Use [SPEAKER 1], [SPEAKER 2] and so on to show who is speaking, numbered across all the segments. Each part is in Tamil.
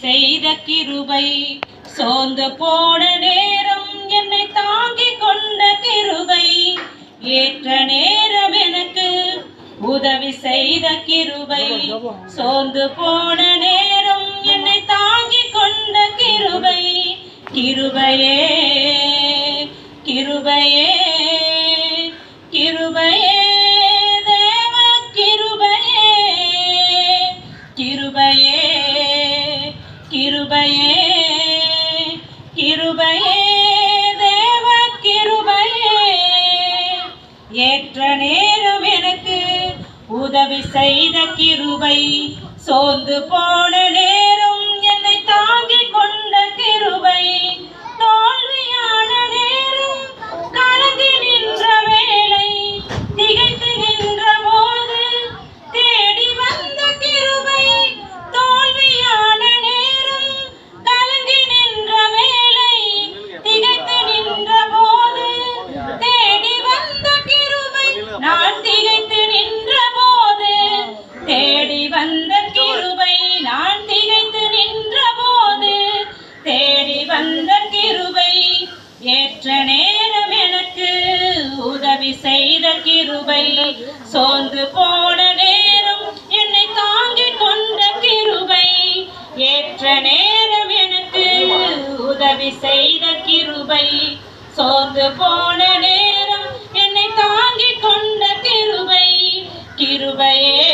[SPEAKER 1] செய்த கிருபை. சோர்ந்து போன நேரம் என்னை தாங்கிக் கொண்ட கிருபை. ஏற்ற நேரம் எனக்கு உதவி செய்த கிருபை. சோர்ந்து போன நேரம் கிருபையே தேவ கிருபையே. ஏற்ற நேரம் எனக்கு உதவி செய்த கிருபை. சோர்ந்து போன நேரம் என்னை தாங்கிக் கொண்ட கிருபை. செய்த கிருபை. சோர்ந்து போன நேரம் என்னை தாங்கிக் கொண்ட கிருபை. ஏற்ற நேரம் எனக்கு உதவி செய்த கிருபை. சோர்ந்து போன நேரம் என்னை தாங்கிக் கொண்ட கிருபை. கிருபையே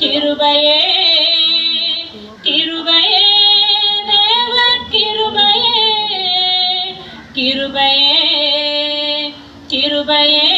[SPEAKER 1] கிருபையே கிருபையே தேவ கிருபையே கிருபையே. கிருபையே கிருபையே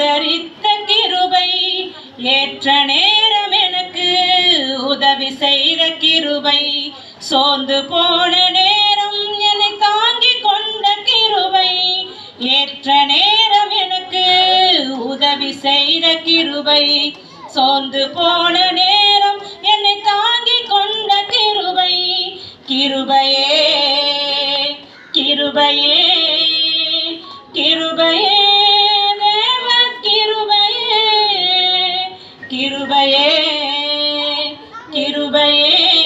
[SPEAKER 1] ஆதரித்த கிருபை ஏற்ற நேரம் எனக்கு உதவி செய்த கிருபை. சோர்ந்து போன நேரம் என்னை தாங்கி கொண்ட கிருபை. ஏற்ற நேரம் எனக்கு உதவி செய்த கிருபை. சோர்ந்து போன நேரம் என்னை தாங்கி கொண்ட கிருபை. கிருபையே கிருபையே. கிருபையே கிருபையே.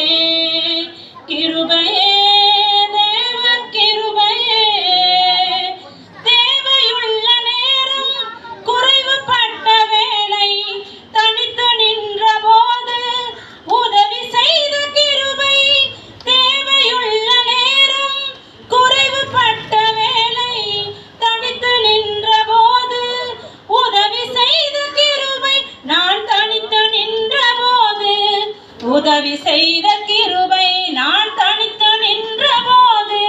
[SPEAKER 1] உதவி செய்த கிருபை நான் தனித்து நின்ற போது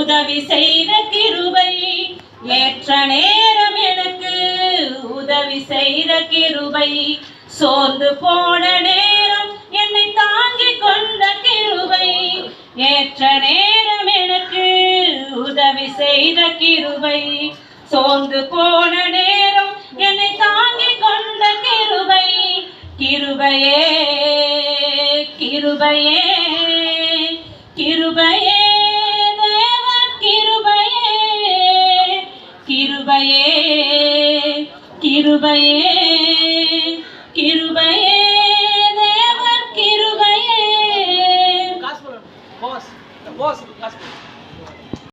[SPEAKER 1] உதவி செய்த கிருபை ஏற்ற நேரம் எனக்கு. உதவி செய்த கிருபை சோர்ந்து போன நேரம் என்னை தாங்கிக் கொண்ட கிருபை ஏற்ற நேரம் எனக்கு. உதவி செய்த கிருபை சோர்ந்து போன நேரம் என்னை தாங்கிக் கொண்ட கிருபை கிருபையே கிருபையே கிருபையே தேவ கிருபையே கிருபையே கிருபையே.